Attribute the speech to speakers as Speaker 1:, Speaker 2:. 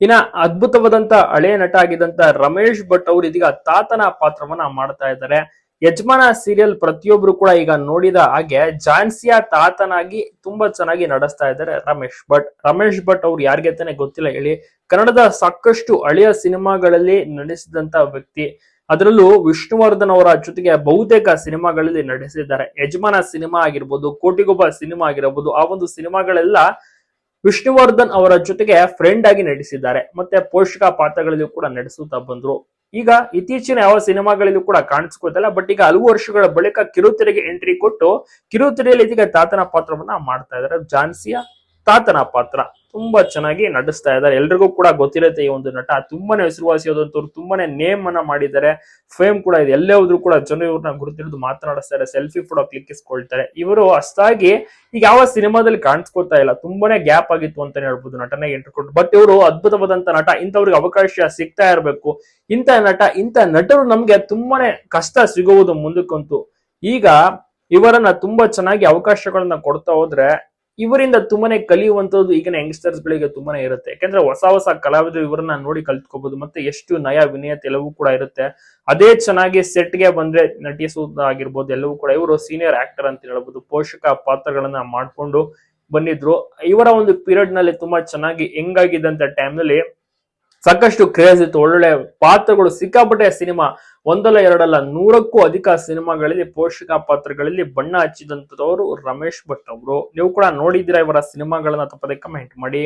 Speaker 1: ಇನ್ನ ಅದ್ಭುತವಾದಂತ ಹಳೆಯ ನಟ ಆಗಿದ್ದಂತ ರಮೇಶ್ ಭಟ್ ಅವರು ಇದೀಗ ತಾತನ ಪಾತ್ರವನ್ನ ಮಾಡ್ತಾ ಇದ್ದಾರೆ. ಯಜಮಾನ ಸೀರಿಯಲ್ ಪ್ರತಿಯೊಬ್ರು ಕೂಡ ಈಗ ನೋಡಿದ ಹಾಗೆ ಜಾನ್ಸಿಯ ತಾತನಾಗಿ ತುಂಬಾ ಚೆನ್ನಾಗಿ ನಡೆಸ್ತಾ ಇದ್ದಾರೆ ರಮೇಶ್ ಭಟ್. ರಮೇಶ್ ಭಟ್ ಅವ್ರು ಯಾರಿಗೆ ತಾನೆ ಗೊತ್ತಿಲ್ಲ ಹೇಳಿ. ಕನ್ನಡದ ಸಾಕಷ್ಟು ಹಳೆಯ ಸಿನಿಮಾಗಳಲ್ಲಿ ನಡೆಸಿದಂತ ವ್ಯಕ್ತಿ. ಅದರಲ್ಲೂ ವಿಷ್ಣುವರ್ಧನ್ ಅವರ ಜೊತೆಗೆ ಬಹುತೇಕ ಸಿನಿಮಾಗಳಲ್ಲಿ ನಡೆಸಿದ್ದಾರೆ ಯಜಮಾನ ಸಿನಿಮಾ ಆಗಿರ್ಬೋದು, ಕೋಟಿಗೊಬ್ಬ ಸಿನಿಮಾ ಆಗಿರಬಹುದು ಆ ಒಂದು ಸಿನಿಮಾಗಳೆಲ್ಲ ವಿಷ್ಣುವರ್ಧನ್ ಅವರ ಜೊತೆಗೆ ಫ್ರೆಂಡ್ ಆಗಿ ನಟಿಸಿದ್ದಾರೆ. ಮತ್ತೆ ಪೋಷಕ ಪಾತ್ರಗಳಲ್ಲಿ ಕೂಡ ನಡೆಸುತ್ತಾ ಬಂದ್ರು. ಈಗ ಇತ್ತೀಚಿನ ಯಾವ ಸಿನಿಮಾಗಳಲ್ಲೂ ಕೂಡ ಕಾಣಿಸ್ಕೋತಲ್ಲ ಬಟ್ ಈಗ ಹಲವು ವರ್ಷಗಳ ಬಳಿಕ ಕಿರುತೆರೆಗೆ ಎಂಟ್ರಿ ಕೊಟ್ಟು ಕಿರುತೆರೆಯಲ್ಲಿ ಇದೀಗ ತಾತನ ಪಾತ್ರವನ್ನ ಮಾಡ್ತಾ ಇದ್ದಾರೆ. ಜಾನ್ಸಿಯ ತಾತನ ಪಾತ್ರ. ತುಂಬಾ ಚೆನ್ನಾಗಿ ನಟಿಸ್ತಾ ಇದ್ದಾರೆ. ಎಲ್ರಿಗೂ ಕೂಡ ಗೊತ್ತಿರುತ್ತೆ ಈ ಒಂದು ನಟ. ತುಂಬಾನೇ ಹೆಸರುವಾಸಿಯಾದಂತವ್ರು ತುಂಬಾನೇ ನೇಮ್ ಅನ್ನ ಮಾಡಿದ್ದಾರೆ. ಫೇಮ್ ಕೂಡ ಇದೆ. ಎಲ್ಲೇ ಹೋದ್ರು ಕೂಡ ಜನ ಇವ್ರನ್ನ ಗುರುತಿಡಿದು ಮಾತನಾಡಿಸ್ತಾರೆ ಸೆಲ್ಫಿ ಫೋಟೋ ಕ್ಲಿಕ್ಕಿಸ್ಕೊಳ್ತಾರೆ. ಇವರು ಅಷ್ಟಾಗಿ ಈಗ ಯಾವ ಸಿನಿಮಾದಲ್ಲಿ ಕಾಣಿಸ್ಕೊತಾ ಇಲ್ಲ. ತುಂಬಾನೇ ಗ್ಯಾಪ್ ಆಗಿತ್ತು ಅಂತಾನೆ ಹೇಳ್ಬೋದು ನಟನೆಗೆ ಎಂಟ್ರಿ ಕೊಟ್ಟು ಬಟ್ ಇವರು ಅದ್ಭುತವಾದಂತ ನಟ. ಇಂಥವ್ರಿಗೆ ಅವಕಾಶ ಸಿಗ್ತಾ ಇರಬೇಕು. ಇಂಥ ನಟ, ಇಂಥ ನಟರು ನಮ್ಗೆ ತುಂಬಾನೇ ಕಷ್ಟ ಸಿಗುವುದು ಮುಂದಕ್ಕಂತೂ. ಈಗ ಇವರನ್ನ ತುಂಬಾ ಚೆನ್ನಾಗಿ ಅವಕಾಶಗಳನ್ನ ಕೊಡ್ತಾ ಹೋದ್ರೆ ಇವರಿಂದ ತುಂಬಾನೇ ಕಲಿಯುವಂತದ್ದು ಈಗಿನ ಯಂಗ್ಸ್ಟರ್ಸ್ ಗಳಿಗೆ ತುಂಬಾನೇ ಇರುತ್ತೆ. ಯಾಕಂದ್ರೆ ಹೊಸ ಹೊಸ ಕಲಾವಿದರು ಇವರನ್ನ ನೋಡಿ ಕಲ್ತ್ಕೋಬಹುದು ಮತ್ತೆ ಎಷ್ಟು ನಯ ವಿನಯತೆ ಎಲ್ಲವೂ ಕೂಡ ಇರುತ್ತೆ. ಅದೇ ಚೆನ್ನಾಗಿ ಸೆಟ್ಗೆ ಬಂದ್ರೆ ನಟಿಸುವುದಾಗಿರ್ಬೋದು ಎಲ್ಲವೂ ಕೂಡ ಇವರು ಸೀನಿಯರ್ ಆಕ್ಟರ್ ಅಂತ ಹೇಳ್ಬೋದು, ಪೋಷಕ ಪಾತ್ರಗಳನ್ನ ಮಾಡ್ಕೊಂಡು ಬಂದಿದ್ರು. ಇವರ ಒಂದು ಪೀರಿಯಡ್ನಲ್ಲಿ ತುಂಬಾ ಚೆನ್ನಾಗಿ ಹೆಂಗಾಗಿದ್ದಂತ ಟೈಮ್ನಲ್ಲಿ ಸಾಕಷ್ಟು ಕ್ರೇಜ್ ಇತ್ತು. ಒಳ್ಳೊಳ್ಳೆ ಪಾತ್ರಗಳು ಸಿಕ್ಕಾಪಟ್ಟೆ ಸಿನಿಮಾ. ಒಂದಲ್ಲ ಎರಡಲ್ಲ ನೂರಕ್ಕೂ ಅಧಿಕ ಸಿನಿಮಾಗಳಲ್ಲಿ ಪೋಷಕ ಪಾತ್ರಗಳಲ್ಲಿ ಬಣ್ಣ ಹಚ್ಚಿದಂತದವರು ರಮೇಶ್ ಭಟ್ ಅವರು. ನೀವು ಕೂಡ ನೋಡಿದ್ದೀರಾ ಇವರ ಸಿನಿಮಾಗಳನ್ನ ತಪ್ಪದೆ ಕಮೆಂಟ್ ಮಾಡಿ.